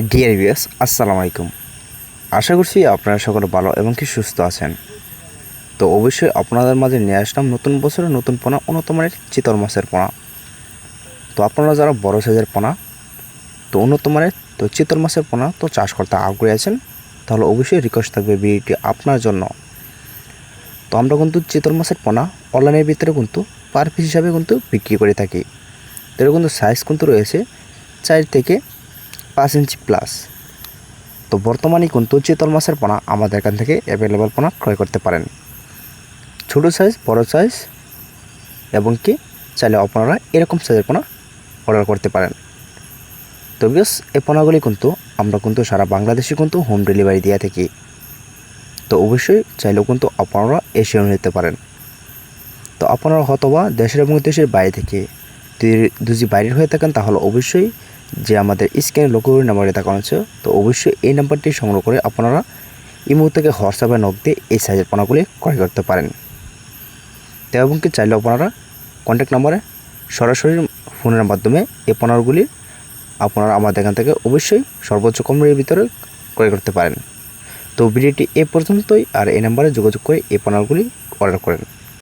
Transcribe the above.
Dear viewers আসসালামু আলাইকুম। আশা করছি আপনারা সকলে ভালো এবং কি সুস্থ আছেন। তো অবশ্যই আপনাদের মাঝে নিয়ে আসলাম নতুন বছরের নতুন পোনা উন্নত মানের চিতল মাছের পোনা। তো আপনারা যারা বড় সাইজের পোনা, তো উন্নত মানের তো চিতল মাছের পোনা, তো চাষ করতে আগ্রহী আছেন, তাহলে অবশ্যই রিকোয়েস্ট থাকবে ভিডিওটি আপনার জন্য। তো আমরা কিন্তু চিতল মাছের পোনা অনলাইনের ভিতরে কিন্তু পার পিস হিসাবে কিন্তু বিক্রি করে থাকি। তো কিন্তু সাইজ কিন্তু রয়েছে চার থেকে পাঁচ ইঞ্চি প্লাস তো বর্তমানে কিন্তু চিতল মাছের পোনা আমাদের এখান থেকে অ্যাভেলেবল পোনা ক্রয় করতে পারেন। ছোটো সাইজ বড় সাইজ এবং কি চাইলে আপনারা এরকম সাইজের পোনা অর্ডার করতে পারেন। তো বিকজ এই পোনাগুলি কিন্তু আমরা কিন্তু সারা বাংলাদেশে কিন্তু হোম ডেলিভারি দিয়ে থাকি। তো অবশ্যই চাইলেও কিন্তু আপনারা এসেও নিতে পারেন। তো আপনারা হয়তোবা দেশের এবং দেশের বাইরে থেকে যদি বাইরের হয়ে থাকেন, তাহলে অবশ্যই যে আমাদের স্ক্যানে লোকের নাম্বারে দেখানো আছে তো অবশ্যই এই নাম্বারটি সংগ্রহ করে আপনারা ইমো থেকে হোয়াটসঅ্যাপে নক দিয়ে এই সাইজের পোনাগুলি ক্রয় করতে পারেন। এবং কি চাইলে আপনারা কন্ট্যাক্ট নাম্বারে সরাসরি ফোনের মাধ্যমে এই পণ্যগুলি আপনারা আমাদের এখান থেকে অবশ্যই সর্বোচ্চ কম রেটের ভিতরে ক্রয় করতে পারেন। তো ভিডিওটি এ পর্যন্তই, আর এই নাম্বারে যোগাযোগ করে এই পণ্যগুলি অর্ডার করেন।